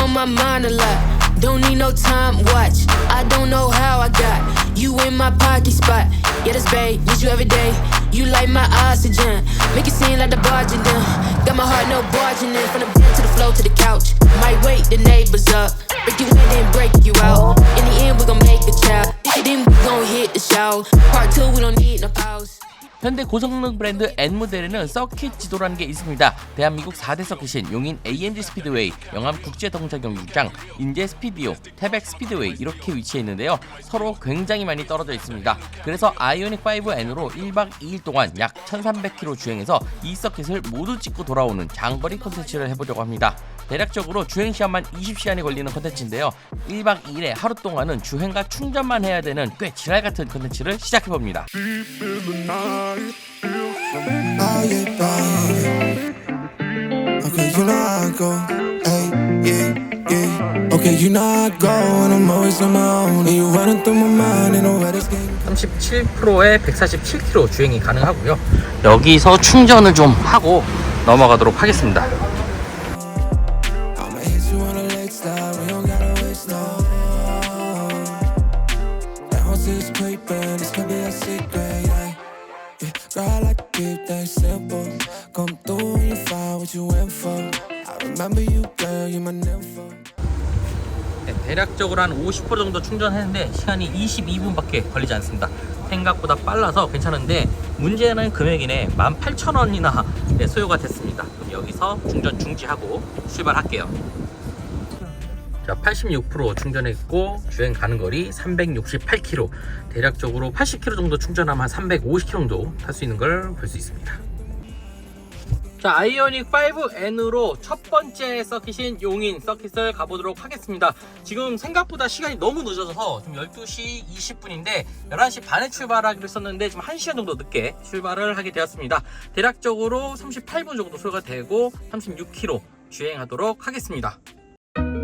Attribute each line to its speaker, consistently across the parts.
Speaker 1: on my mind a lot. Don't need no time watch. I don't know how I got you in my pocket spot. Yeah, that's babe, need you every day. You like my oxygen. Make it seem like the barging down. Got my heart no barging in. From the bed to the floor to the couch. Might wake the neighbors up. Break you in, then break you out. In the end, we gon' make a child. Then we gon' hit the show. Part two, we don't need no pause.
Speaker 2: 현대 고성능 브랜드 N 모델에는 서킷 지도라는 게 있습니다. 대한민국 4대 서킷인 용인 AMG 스피드웨이, 영암 국제동작경기장, 인제 스피디오, 태백 스피드웨이 이렇게 위치해 있는데요. 서로 굉장히 많이 떨어져 있습니다. 그래서 아이오닉 5N으로 1박 2일 동안 약 1300km 주행해서 이 서킷을 모두 찍고 돌아오는 장거리 컨텐츠를 해보려고 합니다. 대략적으로 주행 시간만 20시간이 걸리는 컨텐츠인데요. 1박 2일에 하루 동안은 주행과 충전만 해야 되는 꽤 지랄 같은 컨텐츠를 시작해 봅니다.
Speaker 3: Oh yeah, yeah. Okay, you know how I go. Hey, yeah, yeah. Okay, you know how I go, and I'm always on my own. And you running through my mind, and know where this game.
Speaker 2: 37%에 147km 주행이 가능하고요. 여기서 충전을 좀 하고 넘어가도록 하겠습니다.
Speaker 3: Creeping. This could be a secret. Yeah, yeah. Girl, I keep things simple. Come through when you find what you went for. I remember you, girl. You my nympho.
Speaker 2: 네, 대략적으로 한 50% 정도 충전했는데 시간이 22분밖에 걸리지 않습니다. 생각보다 빨라서 괜찮은데 문제는 금액이네 18,000원이나 네, 소요가 됐습니다. 그럼 여기서 충전 중지하고 출발할게요. 자, 86% 충전했고 주행 가는 거리 368km. 대략적으로 80km 정도 충전하면 한 350km 정도 탈 수 있는 걸 볼 수 있습니다. 자, 아이오닉 5N으로 첫 번째 서킷인 용인 서킷을 가보도록 하겠습니다. 지금 생각보다 시간이 너무 늦어져서 지금 12시 20분인데 11시 반에 출발하기로 했었는데 지금 1시간 정도 늦게 출발을 하게 되었습니다. 대략적으로 38분 정도 소요가 되고 36km 주행하도록 하겠습니다.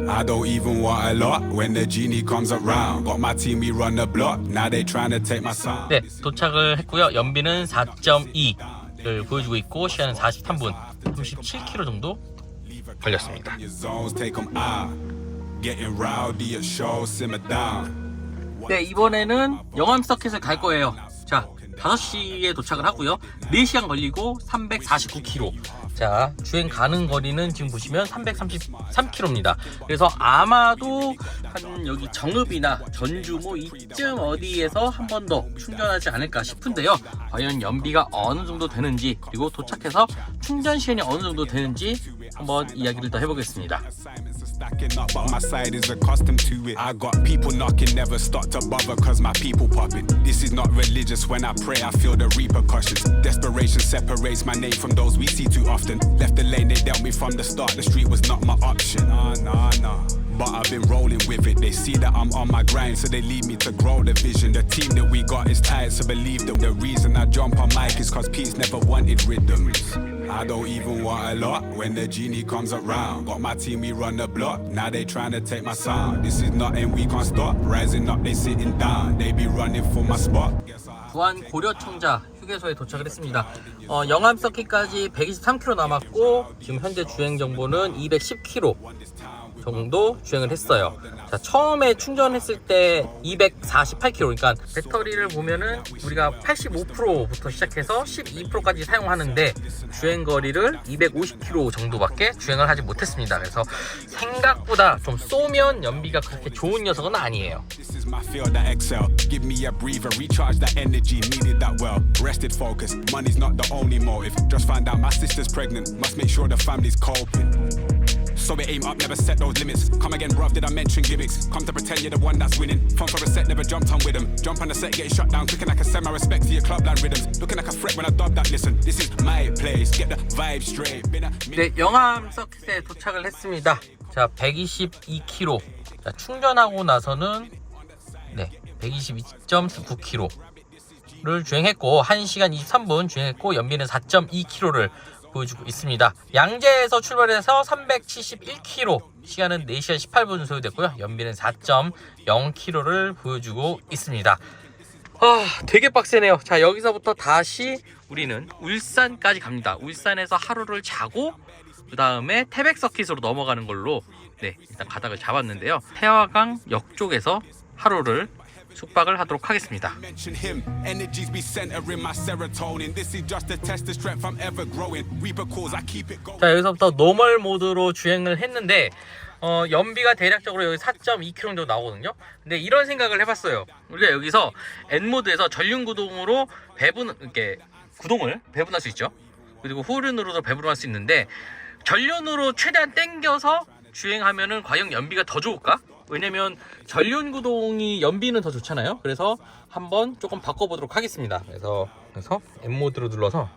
Speaker 4: I don't even want a lot when the genie comes around. Got my team, we run the block. Now they trying to take my sound.
Speaker 2: 네, 도착을 했고요. 연비는 4.2를 보여주고 있고 시간은 43분 37km 정도 걸렸습니다. 네, 이번에는 영암 서킷을 갈 거예요. 자, 5시에 도착을 하고요. 4시간 걸리고 349km. 자, 주행 가는 거리는 지금 보시면 333km입니다. 그래서 아마도 한 여기 정읍이나 전주 뭐 이쯤 어디에서 한 번 더 충전하지 않을까 싶은데요. 과연 연비가 어느 정도 되는지 그리고 도착해서 충전 시간이 어느 정도 되는지 한번 이야기를 더 해보겠습니다.
Speaker 4: Stacking up, but my side is accustomed to it. I got people knocking, never stop to bother, cause my people popping. This is not religious. When I pray, I feel the repercussions. Desperation separates my name from those we see too often. Left the lane, they dealt me from the start. The street was not my option. Nah, nah, nah. But I've been rolling with it. They see that I'm on my grind, so they lead me to grow the vision. The team that we got is tired, so believe them. The reason I jump on mic is cause Pete's never wanted rhythms. I don't even want a lot when the genie comes around. Got my team, we run the block. Now they trying to take my sound. This is nothing we can't stop. Rising up, they sitting down. They be running for my spot.
Speaker 2: 부안 고려청자 휴게소에 도착을 했습니다. 어, 영암 서킷까지 123km 남았고 지금 현재 주행 정보는 210km 정도 주행을 했어요. 자, 처음에 충전했을 때 248km, 그러니까 배터리를 보면은 우리가 85%부터 시작해서 12%까지 사용하는데 주행 거리를 250km 정도밖에 주행을 하지 못했습니다. 그래서 생각보다 좀 쏘면 연비가 그렇게 좋은 녀석은 아니에요.
Speaker 4: Money's not the only motive. Just found out my sister's pregnant, must make sure the family's coping. So we aim up, never set those limits. Come again, bruv, did I mention gimmicks? Come to pretend you're the one that's winning. Fun for a set, never jumped on with them. Jump on the set, getting shut down, quicker like a send my respect to your clubland rhythms. Looking like a threat when I dub that, listen. This is my place, get the vibe straight. Been a
Speaker 2: 네, 영암 서킷에 도착을 했습니다. 자, 122km. 자, 충전하고 나서는 네, 122.9km를 주행했고 1시간 23분 주행했고 연비는 4.2km를 보여주고 있습니다. 양재에서 출발해서 371km 시간은 4시간 18분 소요됐고요. 연비는 4.0km를 보여주고 있습니다. 아, 되게 빡세네요. 자, 여기서부터 다시 우리는 울산까지 갑니다. 울산에서 하루를 자고 그 다음에 태백 서킷으로 넘어가는 걸로 네 일단 가닥을 잡았는데요. 태화강 역 쪽에서 하루를 숙박을 하도록 하겠습니다. 자 여기서부터 노멀 모드로 주행을 했는데 어, 연비가 대략적으로 여기 4.2km 정도 나오거든요. 근데 이런 생각을 해봤어요. 우리가 여기서 N 모드에서 전륜 구동으로 배분 이렇게 구동을 배분할 수 있죠. 그리고 후륜으로도 배분할 수 있는데 전륜으로 최대한 당겨서 주행하면은 과연 연비가 더 좋을까? 왜냐면 전륜 구동이 연비는 더 좋잖아요. 그래서 한번 조금 바꿔보도록 하겠습니다. 그래서 그래서 M 모드로 눌러서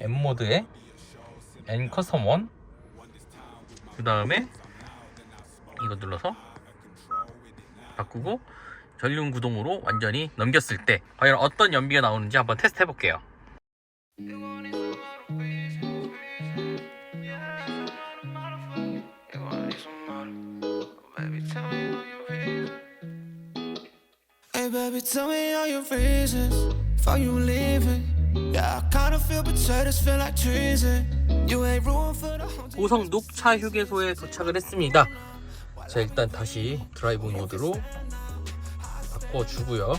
Speaker 2: M 모드에 N 커스텀 1. 그 다음에 이거 눌러서 바꾸고 전륜 구동으로 완전히 넘겼을 때 과연 어떤 연비가 나오는지 한번 테스트 해볼게요.
Speaker 3: Hey baby, tell me all your reasons for you leaving. Yeah, I kinda feel betrayed, this feel like treason. You ain't room for the whole
Speaker 2: 고성 녹차 휴게소에 도착을 했습니다. 자 일단 다시 드라이브 모드로 바꿔주고요.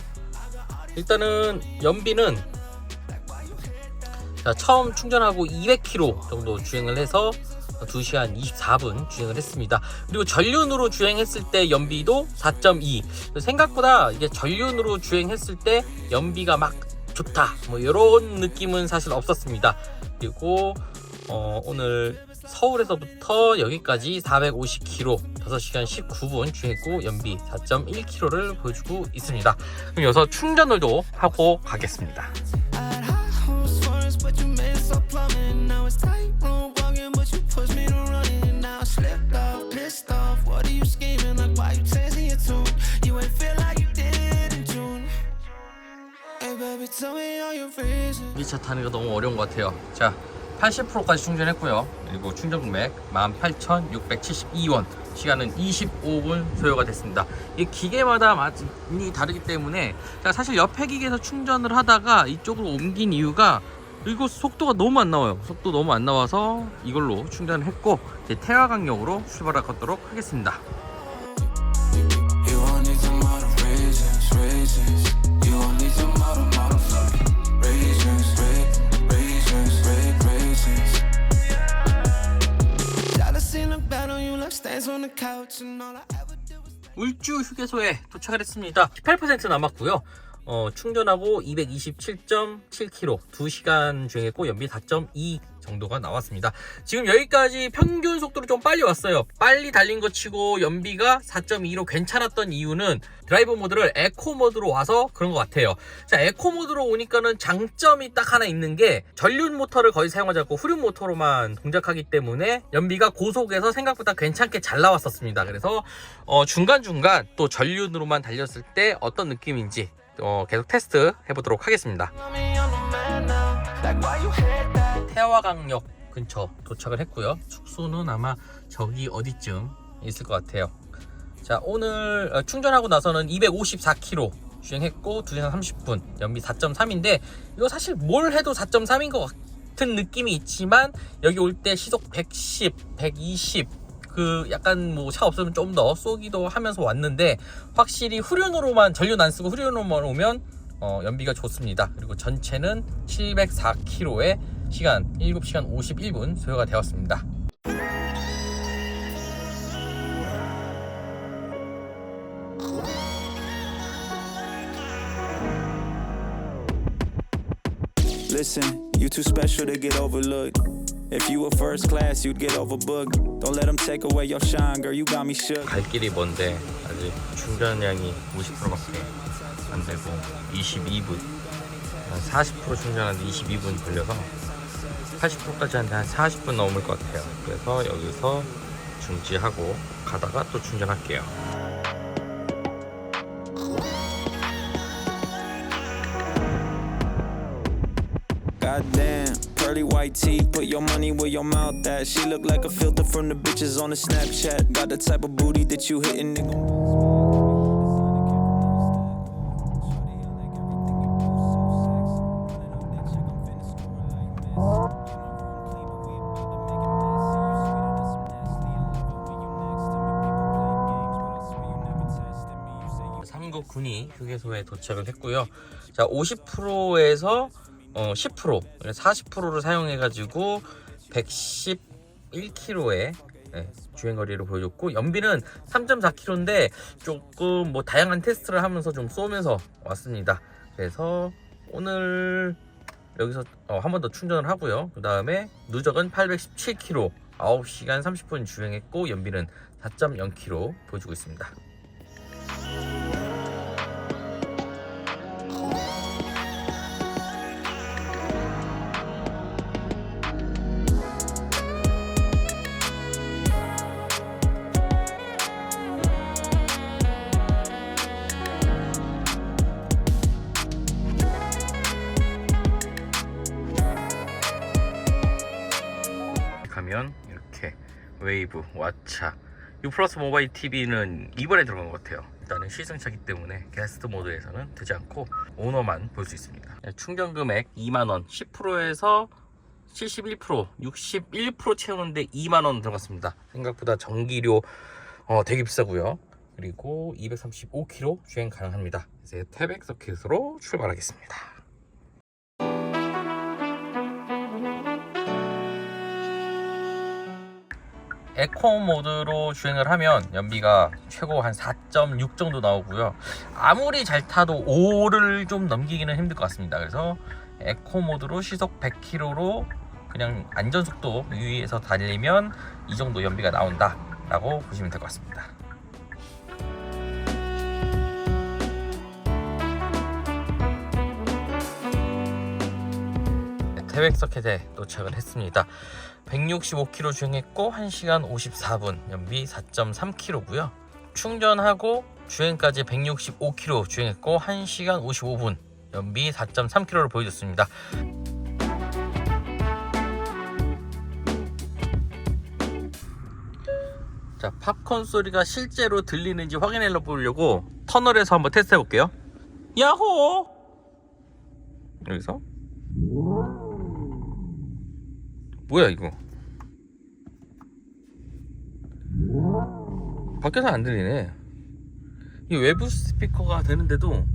Speaker 2: 일단은 연비는 자, 처음 충전하고 200km 정도 주행을 해서 2시간 24분 주행을 했습니다. 그리고 전륜으로 주행했을 때 연비도 4.2. 생각보다 이게 전륜으로 주행했을 때 연비가 막 좋다. 뭐 이런 느낌은 사실 없었습니다. 그리고 어, 오늘 서울에서부터 여기까지 450km 5시간 19분 주행했고 연비 4.1km를 보여주고 있습니다. 그럼 여기서 충전을도 하고 가겠습니다. 이 차 타는 거 너무 어려운 것 같아요. 자, 80%까지 충전했고요. 그리고 충전 금액 18,672원. 시간은 25분 소요가 됐습니다. 이 기계마다 많이 다르기 때문에 자, 사실 옆에 기계에서 충전을 하다가 이쪽으로 옮긴 이유가 이거 속도가 너무 안 나와요. 속도 너무 안 나와서 이걸로 충전을 했고 이제 태화강역으로 출발할 것도록 하겠습니다. 울주 휴게소에 도착을 했습니다. 18% 남았고요. 어, 충전하고 227.7km 2시간 주행했고 연비 4.2 정도가 나왔습니다. 지금 여기까지 평균 속도로 좀 빨리 왔어요. 빨리 달린 것 치고 연비가 4.2로 괜찮았던 이유는 드라이브 모드를 에코 모드로 와서 그런 것 같아요. 자, 에코 모드로 오니까는 장점이 딱 하나 있는 게 전륜 모터를 거의 사용하지 않고 후륜 모터로만 동작하기 때문에 연비가 고속에서 생각보다 괜찮게 잘 나왔었습니다. 그래서 어, 중간중간 또 전륜으로만 달렸을 때 어떤 느낌인지 어, 계속 테스트 해보도록 하겠습니다. 태화강역 근처 도착을 했고요. 숙소는 아마 저기 어디쯤 있을 것 같아요. 자, 오늘 어, 충전하고 나서는 254km 주행했고 2시간 30분, 연비 4.3인데 이거 사실 뭘 해도 4.3인 것 같은 느낌이 있지만 여기 올 때 시속 110, 120 그 약간 뭐 차 없으면 좀 더 쏘기도 하면서 왔는데 확실히 후륜으로만 전륜 안 쓰고 후륜으로만 오면 어, 연비가 좋습니다. 그리고 전체는 704km의 시간 7시간 51분 소요가 되었습니다.
Speaker 5: Listen, you too special to get overlooked. If you were first class, you'd get overbooked. Don't let them take away your shine, girl. You got me shook.
Speaker 2: 갈 길이 먼데 아직 충전량이 50%밖에 안 되고 22분 한 40% 충전하는데 22분 걸려서 80%까지 하는데 한 40분 넘을 것 같아요. 그래서 여기서 중지하고 가다가 또 충전할게요.
Speaker 5: Goddamn, pearly white teeth. Put your money where your mouth at. She look like a filter from the bitches on the Snapchat. Got the type of booty that you hitting, nigga.
Speaker 2: 휴게소에 도착을 했고요. 자, 50%에서 어, 10%, 40%를 사용해가지고 111km의 주행 거리를 보여줬고 연비는 3.4km인데 조금 뭐 다양한 테스트를 하면서 좀 쏘면서 왔습니다. 그래서 오늘 여기서 한번 더 충전을 하고요. 그 다음에 누적은 817km, 9시간 30분 주행했고 연비는 4.0km 보여주고 있습니다. 가면 이렇게 웨이브, 왓챠 U 플러스 모바일 TV는 이번에 들어간 것 같아요. 일단은 시승차기 때문에 게스트 모드에서는 되지 않고 오너만 볼 수 있습니다. 네, 충전 금액 2만원 10%에서 71% 61% 채우는데 2만원 들어갔습니다. 생각보다 전기료 어, 되게 비싸고요. 그리고 235km 주행 가능합니다. 이제 태백 서킷으로 출발하겠습니다 에코 모드로 주행을 하면 연비가 최고 한 4.6 정도 나오고요. 아무리 잘 타도 5를 좀 넘기기는 힘들 것 같습니다. 그래서 에코 모드로 시속 100km로 그냥 안전 속도 유의해서 달리면 이 정도 연비가 나온다라고 보시면 될 것 같습니다. 네, 태백 서킷에 도착을 했습니다. 165km 주행했고 1시간 54분 연비 4.3km고요. 충전하고 주행까지 165km 주행했고 1시간 55분 연비 4.3km를 보여줬습니다. 자 팝콘 소리가 실제로 들리는지 확인해 보려고 터널에서 한번 테스트 해볼게요. 야호! 여기서 뭐야 이거? 밖에서 안 들리네. 이 외부 스피커가 되는데도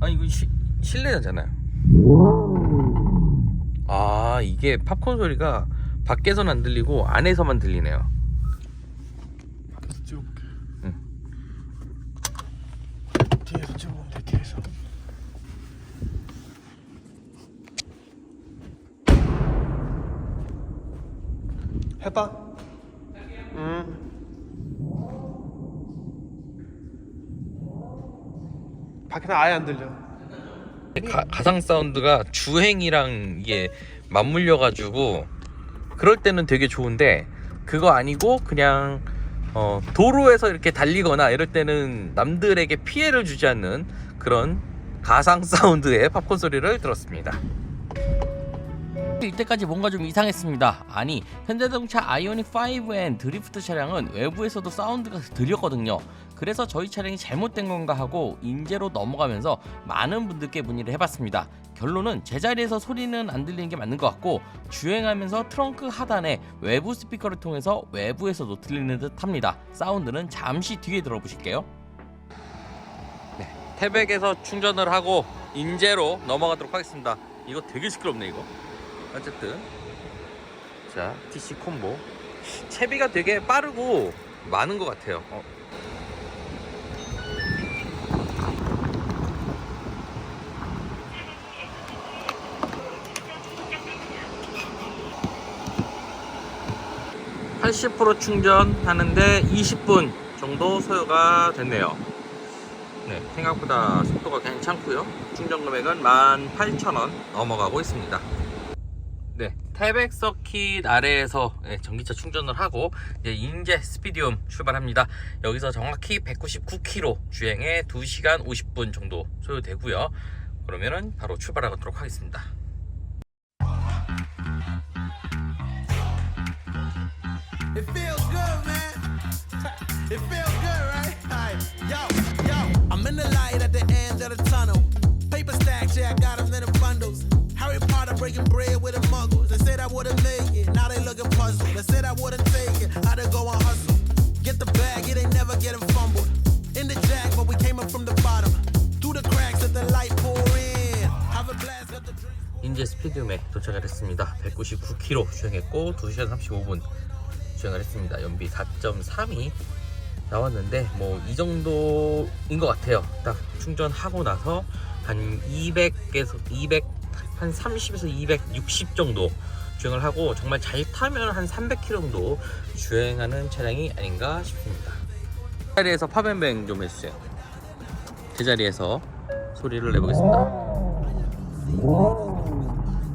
Speaker 2: 아니 이거 시, 실내잖아요. 아 이게 팝콘 소리가 밖에서는 안 들리고 안에서만 들리네요
Speaker 6: 밖에서 찍어볼게.
Speaker 2: 응.
Speaker 6: 뒤에서 찍어보면 돼, 뒤에서. 해봐. 응. 밖에서 아예 안 들려.
Speaker 2: 가, 가상 사운드가 주행이랑 이게 맞물려 가지고 그럴 때는 되게 좋은데 그거 아니고 그냥 어, 도로에서 이렇게 달리거나 이럴 때는 남들에게 피해를 주지 않는 그런 가상 사운드의 팝콘 소리를 들었습니다. 이때까지 뭔가 좀 이상했습니다. 아니 현대자동차 아이오닉 5N 드리프트 차량은 외부에서도 사운드가 들렸거든요. 그래서 저희 차량이 잘못된 건가 하고 인제로 넘어가면서 많은 분들께 문의를 해봤습니다. 결론은 제자리에서 소리는 안 들리는 게 맞는 것 같고 주행하면서 트렁크 하단에 외부 스피커를 통해서 외부에서도 들리는 듯 합니다. 사운드는 잠시 뒤에 들어보실게요. 네, 태백에서 충전을 하고 인제로 넘어가도록 하겠습니다. 이거 되게 시끄럽네 이거. 어쨌든. 자 TC 콤보. 채비가 되게 빠르고 많은 것 같아요. 어. (80% 충전하는데 20분 정도 소요가 됐네요. 네 생각보다 속도가 괜찮고요. 충전 금액은 18,000원 넘어가고 있습니다. 네, 태백 서킷 아래에서 네, 전기차 충전을 하고 이제 인제 스피디움 출발합니다. 여기서 정확히 199km 주행에 2시간 50분 정도 소요되고요. 그러면은 바로 출발하도록 하겠습니다.
Speaker 7: breaking bread with the muggles. They said I wouldn't make it, now they looking puzzled. They said I wouldn't take it, I done go and hustle. Get the bag, it ain't never getting fumbled. In the jack, but we came up from the bottom. Through the cracks that the light pour in. Have a blast, got the drink.
Speaker 2: 인제 스피드움에 도착을 했습니다. 199km 주행했고 2시간 35분 주행을 했습니다. 연비 4.3이 나왔는데 뭐 이 정도인 것 같아요. 딱 충전하고 나서 한 200에서 200 한 30에서 260 정도 주행을 하고 정말 잘 타면 한 300km 정도 주행하는 차량이 아닌가 싶습니다. 제자리에서 파벤뱅 좀 해주세요. 제자리에서 소리를 내보겠습니다.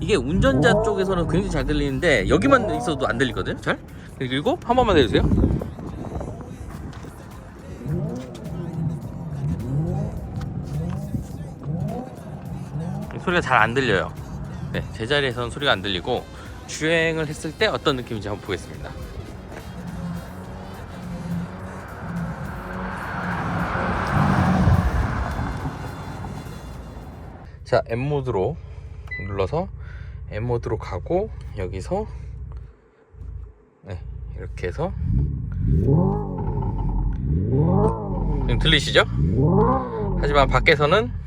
Speaker 2: 이게 운전자 쪽에서는 굉장히 잘 들리는데 여기만 있어도 안 들리거든요. 잘. 그리고 한 번만 해주세요. 소리가 잘 안 들려요. 네, 제자리에서는 소리가 안 들리고 주행을 했을 때 어떤 느낌인지 한번 보겠습니다. 자, M 모드로 눌러서 M 모드로 가고 여기서 네, 이렇게 해서 지금 들리시죠? 하지만 밖에서는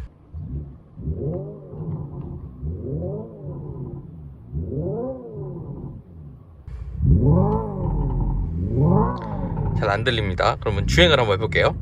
Speaker 2: 안 들립니다. 그러면 주행을 한번 해볼게요.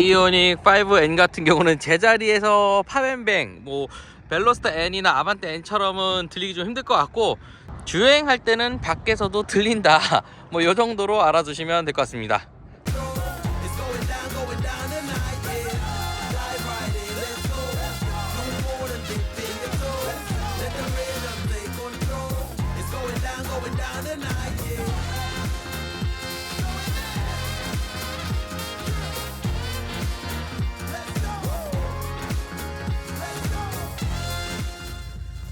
Speaker 2: 이오닉 5N 같은 경우는 제자리에서 파벤뱅 뭐 벨로스타 N이나 아반떼 N처럼은 들리기 좀 힘들 것 같고 주행할 때는 밖에서도 들린다. 뭐요 정도로 알아두시면 될 것 같습니다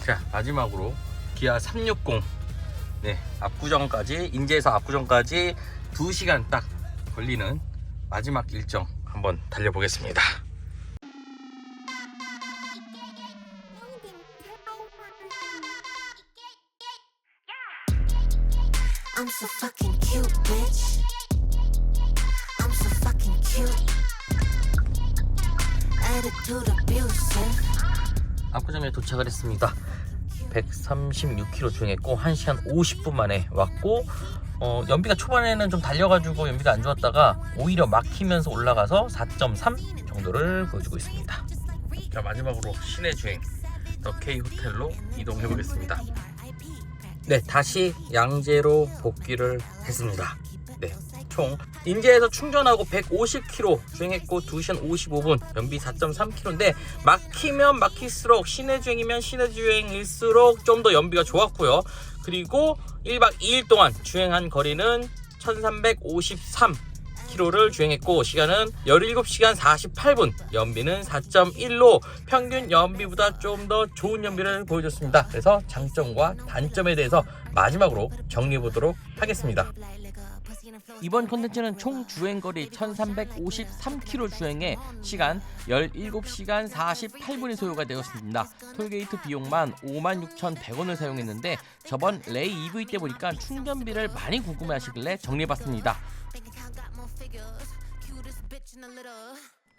Speaker 2: 자 마지막으로 기아 360 네, 압구정까지 인제에서 압구정까지 2시간 딱 걸리는 마지막 일정 한번 달려보겠습니다
Speaker 8: I'm so fucking cute, bitch. I'm so fucking cute. Attitude abusive.
Speaker 2: 압구정에 도착을 했습니다 136km 주행했고 1시간 50분 만에 왔고 어, 연비가 초반에는 좀 달려가지고 연비가 안 좋았다가 오히려 막히면서 올라가서 4.3 정도를 보여주고 있습니다. 자 마지막으로 시내 주행. 더 K 호텔로 이동해 보겠습니다. 네 다시 양재로 복귀를 했습니다. 네, 총. 인제에서 충전하고 150km 주행했고 2시간 55분 연비 4.3km인데 막히면 막힐수록 시내 주행이면 시내 주행일수록 좀 더 연비가 좋았고요. 그리고 1박 2일 동안 주행한 거리는 1353km를 주행했고 시간은 17시간 48분 연비는 4.1로. 평균 연비보다 좀 더 좋은 연비를 보여줬습니다. 그래서 장점과 단점에 대해서 마지막으로 정리해 보도록 하겠습니다 이번 콘텐츠는 총 주행거리 1353km 주행에 시간 17시간 48분이 소요가 되었습니다. 톨게이트 비용만 56,100원을 사용했는데 저번 레이 EV 때 보니까 충전비를 많이 궁금해 하시길래 정리해봤습니다.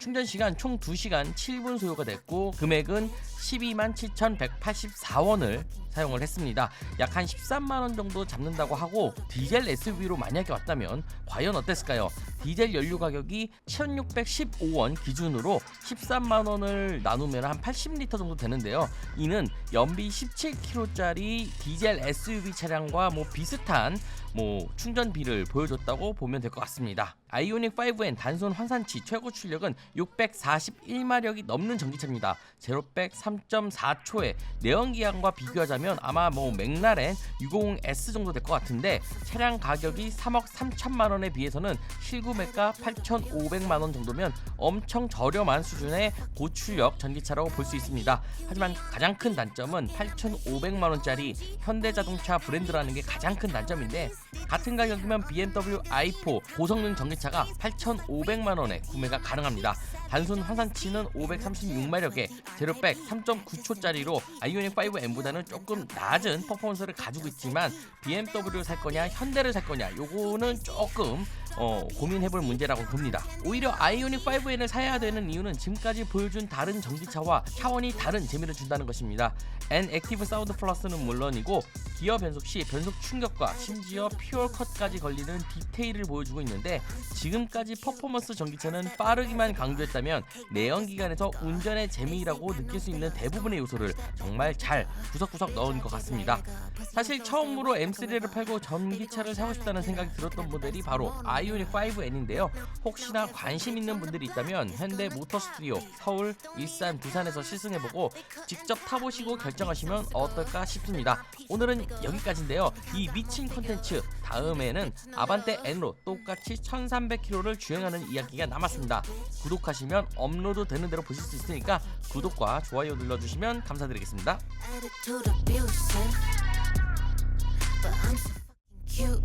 Speaker 2: 충전 시간 총 2시간 7분 소요가 됐고 금액은 12만 7,184원을 사용을 했습니다. 약 한 13만 원 정도 잡는다고 하고 디젤 SUV로 만약에 왔다면 과연 어땠을까요? 디젤 연료 가격이 1,615원 기준으로 13만 원을 나누면 한 80리터 정도 되는데요. 이는 연비 17km짜리 디젤 SUV 차량과 뭐 비슷한 뭐 충전비를 보여줬다고 보면 될 것 같습니다. 아이오닉 5N 단순 환산치 최고 출력은 641마력이 넘는 전기차입니다. 제로백 3.4초에 내연기관과 비교하자면 아마 뭐 맥라렌 650S 정도 될 것 같은데 차량 가격이 3억 3천만 원에 비해서는 실구매가 8,500만 원 정도면 엄청 저렴한 수준의 고출력 전기차라고 볼 수 있습니다. 하지만 가장 큰 단점은 8,500만 원짜리 현대자동차 브랜드라는 게 가장 큰 단점인데 같은 가격이면 BMW i4 고성능 전기차 가 8,500만 원에 구매가 가능합니다. 단순 환산치는 536마력에 제로백 3.9초짜리로 아이오닉 5M보다는 조금 낮은 퍼포먼스를 가지고 있지만 BMW를 살 거냐 현대를 살 거냐 요거는 조금 어, 고민해볼 문제라고 봅니다. 오히려 아이오닉 5N을 사야 되는 이유는 지금까지 보여준 다른 전기차와 차원이 다른 재미를 준다는 것입니다. N 액티브 사운드 플러스는 물론이고 기어 변속 시 변속 충격과 심지어 퓨어 컷까지 걸리는 디테일을 보여주고 있는데 지금까지 퍼포먼스 전기차는 빠르기만 강조했다면 내연기관에서 운전의 재미라고 느낄 수 있는 대부분의 요소를 정말 잘 구석구석 넣은 것 같습니다. 사실 처음으로 M3를 팔고 전기차를 사고 싶다는 생각이 들었던 모델이 바로 아이오닉 5N인데요. 혹시나 관심 있는 분들이 있다면 현대 모터 스튜디오 서울, 일산, 부산에서 시승해보고 직접 타보시고 결정하시면 어떨까 싶습니다. 오늘은 여기까지인데요. 이 미친 컨텐츠 다음에는 아반떼 N로 똑같이 1300km를 주행하는 이야기가 남았습니다. 구독하시면 업로드 되는 대로 보실 수 있으니까 구독과 좋아요 눌러주시면 감사드리겠습니다.
Speaker 8: But I'm so fucking cute,